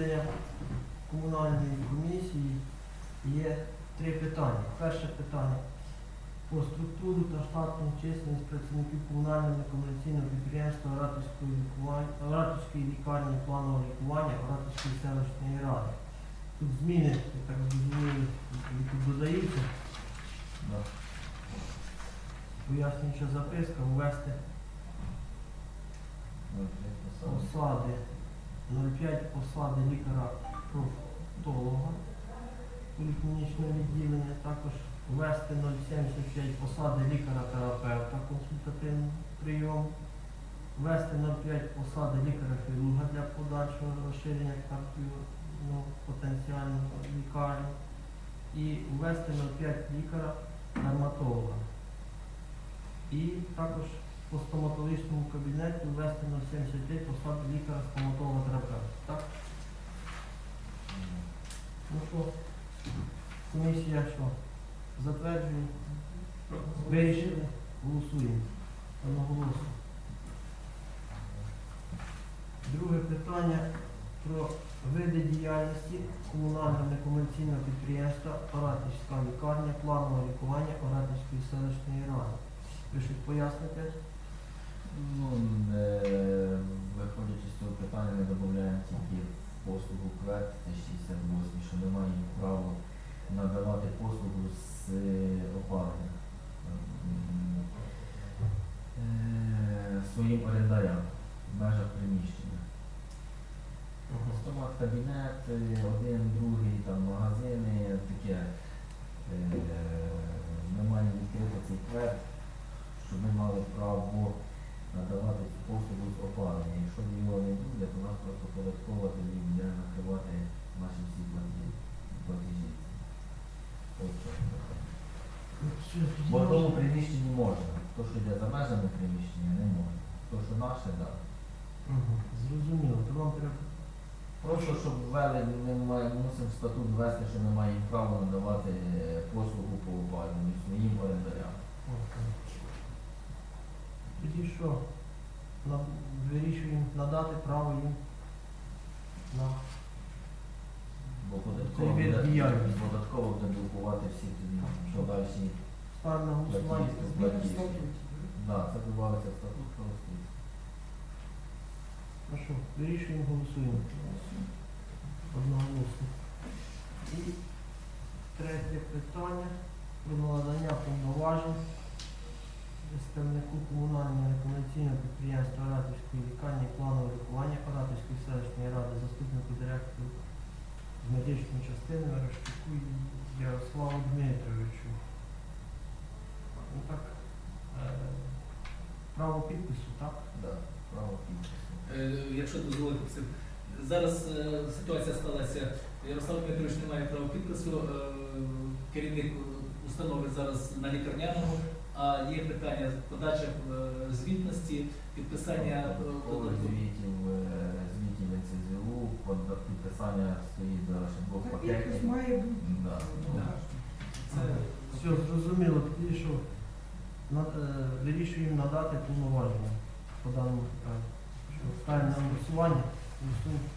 засідання комунальної комісії є три питання. Перше питання про структуру та штатну численність працівників комунального некомерційного підприємства Оратівської лікування, лікарні планового лікування Оратівської селищної ради. Тут зміни, я так зрозумів, які додаються. Да. Пояснююча записка, ввести Ну, посади. Посади 0,5 посади лікаря-профтолога поліклінічного відділення, також ввести 0,75 посади лікаря-терапевта консультативний прийом, ввести 0,5 посади лікаря-хірурга для подальшого розширення кардіо ну, потенціального лікарні і ввести 0,5 лікаря-дерматолога. І також по стоматологічному кабінеті ввести 0,75 посади лікаря-стоматолога-терапевта. Так? М. Ну що, комісія що? Затверджує? Вирішили? Голосуємо. Одноголосно. Друге питання про види діяльності комунального некомерційного підприємства Оратівська лікарня планового лікування Оратівської селищної ради. Ви щось поясните? Ну, е, виходячи з цього питання, ми додаємо тільки послугу КВЕТ, це 68, що ми маємо право надавати з е, опалення е, своїм орендарям в межах приміщення. Стомат кабінет, е, один, другий, там магазини, таке. Е, Ми маємо відкрити цей квет, щоб ми мали право надавати цю послугу з опалення. Якщо його не буде, то нас просто податкова тоді буде накривати наші всі платежі. платежі. Тобто, Бо в тому приміщенні можна. То, що йде за межами приміщення, не можна. То, що наше, так. Да. Зрозуміло, то вам треба Просто щоб ввели, ми маємо, мусимо в статут ввести, що ми маємо право надавати е, послугу по опалюванню своїм орендарям. Тоді що? На- Вирішуємо надати право їм на Бо податково Це буде, діяльності. податково буде блокувати всі тоді подальші ставимо на голосування. платіжки. Да, це додається в статут. Ну що, вирішуємо, голосуємо. Одноголосно. І третє питання про надання повноважень представнику комунального некомерційного підприємства Оратівської лікарні планового лікування Оратівської селищної ради, заступнику директору з медичної частини Верещуку Ярославу Дмитровичу. Ну так, е, право підпису, так? Да, право підпису. Е, Якщо дозволите, Максим, зараз е, ситуація сталася. Ярослав Дмитрович не має права підпису. е, Керівник установи зараз на лікарняному, а є питання подача е, звітності, підписання е, Додаткових додаткових. звітів, е, звітів НЦЗУ, под- підписання стоїть зараз ще двох Підпис пакетів. має бути. Да. Да. Це Все, зрозуміло, тоді що на- е, вирішуємо надати повноваження по даному питанню. Ставимо на голосування, голосуємо.